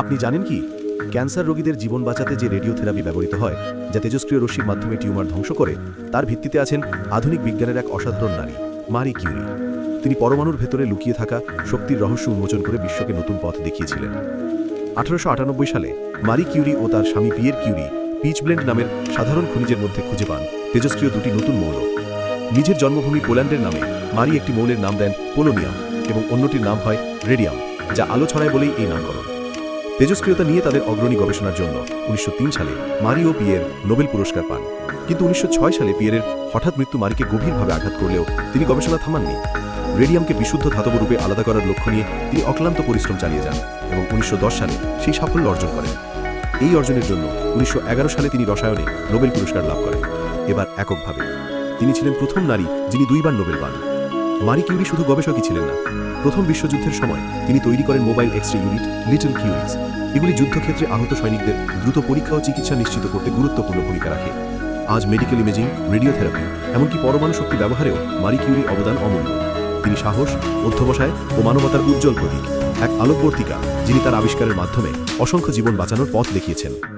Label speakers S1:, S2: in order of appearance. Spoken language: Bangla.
S1: আপনি জানেন কি? ক্যান্সার রোগীদের জীবন বাঁচাতে যে রেডিওথেরাপি ব্যবহৃত হয় যা তেজস্ক্রিয় রশ্মির মাধ্যমে টিউমার ধ্বংস করে তার ভিত্তিতে আছেন আধুনিক বিজ্ঞানের এক অসাধারণ নারী মারি কিউরি। তিনি পরমাণুর ভেতরে লুকিয়ে থাকা শক্তির রহস্য উন্মোচন করে বিশ্বকে নতুন পথ দেখিয়েছিলেন। আঠারোশো আটানব্বই সালে মারি কিউরি ও তার স্বামী পিয়ের কিউরি পিচ ব্লেন্ড নামের সাধারণ খনিজের মধ্যে খুঁজে পান তেজস্ক্রিয় দুটি নতুন মৌল। নিজের জন্মভূমি পোল্যান্ডের নামে মারি একটি মৌলের নাম দেন পোলোনিয়াম এবং অন্যটির নাম হয় রেডিয়াম যা আলো ছড়ায় বলেই এই নামকরণ। তেজস্ক্রিয়তা নিয়ে তাদের অগ্রণী গবেষণার জন্য উনিশশো তিন সালে মারি ও পিয়ের নোবেল পুরস্কার পান। কিন্তু উনিশশো ছয় সালে পিয়েরের হঠাৎ মৃত্যু মারিকে গভীরভাবে আঘাত করলেও তিনি গবেষণা থামাননি। রেডিয়ামকে বিশুদ্ধ ধাতব রূপে আলাদা করার লক্ষ্য নিয়ে তিনি অক্লান্ত পরিশ্রম চালিয়ে যান এবং উনিশশো দশ সালে সেই সাফল্য অর্জন করেন। এই অর্জনের জন্য উনিশশো এগারো সালে তিনি রসায়নে নোবেল পুরস্কার লাভ করেন। এবার এককভাবে। তিনি ছিলেন প্রথম নারী যিনি দুইবার নোবেল পান। মারি কিউরি শুধু গবেষকই ছিলেন না। প্রথম বিশ্বযুদ্ধের সময় তিনি তৈরি করেন mobile x ray unit, little Curies. এগুলি যুদ্ধক্ষেত্রে আহত সৈনিকদের দ্রুত পরীক্ষা ও চিকিৎসা নিশ্চিত করতে গুরুত্বপূর্ণ ভূমিকা রাখে। আজ মেডিকেল ইমেজিং রেডিওথেরাপি এমনকি পরমাণু শক্তি ব্যবহারেও মারি কিউরির অবদান অমূল্য। তিনি সাহস, অধ্যবসায় ও মানবতার উজ্জ্বল প্রতীক, এক আলোকবর্তিকা যিনি তার আবিষ্কারের মাধ্যমে অসংখ্য জীবন বাঁচানোর পথ দেখিয়েছেন।